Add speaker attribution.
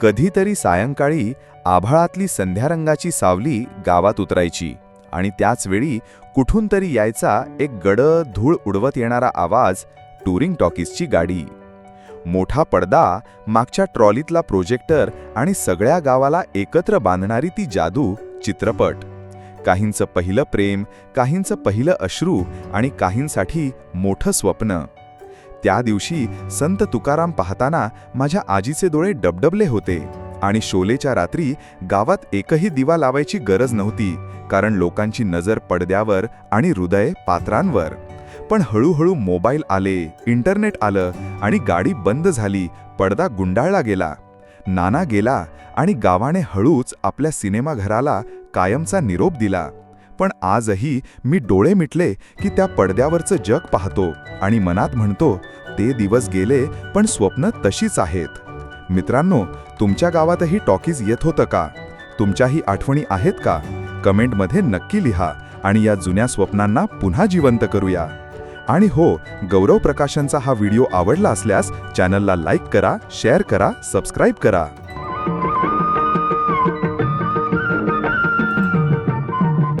Speaker 1: कधीतरी सायंकाळी आभाळातली संध्यारंगाची सावली गावात उतरायची आणि त्याचवेळी कुठून तरी यायचा एक गड धूळ उडवत येणारा आवाज टुरिंग टॉकीजची गाडी. मोठा पडदा मागच्या ट्रॉलीतला प्रोजेक्टर आणि सगळ्या गावाला एकत्र बांधणारी ती जादू चित्रपट. काहींचं पहिलं प्रेम काहींचं पहिलं अश्रू आणि काहींसाठी मोठं स्वप्न. त्या दिवशी संत तुकाराम पाहताना माझ्या आजीचे डोळे डबडबले होते आणि शोलेच्या रात्री गावात एकही दिवा लावायची गरज नव्हती कारण लोकांची नजर पडद्यावर आणि हृदय पात्रांवर. पण हळूहळू मोबाईल आले इंटरनेट आलं आणि गाडी बंद झाली पडदा गुंडाळला गेला. नाना गेला आणि गावाने हळूच आपल्या सिनेमाघराला कायमचा निरोप दिला. पण आजही मी डोळे मिटले की त्या पडद्यावरचं जग पाहतो आणि मनात म्हणतो ते दिवस गेले पण स्वप्न तशीच आहेत. मित्रांनो तुमच्या गावातही टॉकीज येत होतं का? तुमच्याही आठवणी आहेत का? कमेंटमध्ये नक्की लिहा आणि या जुन्या स्वप्नांना पुन्हा जिवंत करूया. आणि हो गौरव प्रकाशनचा हा व्हिडिओ आवडला असल्यास चॅनलला लाईक करा शेअर करा सबस्क्राईब करा.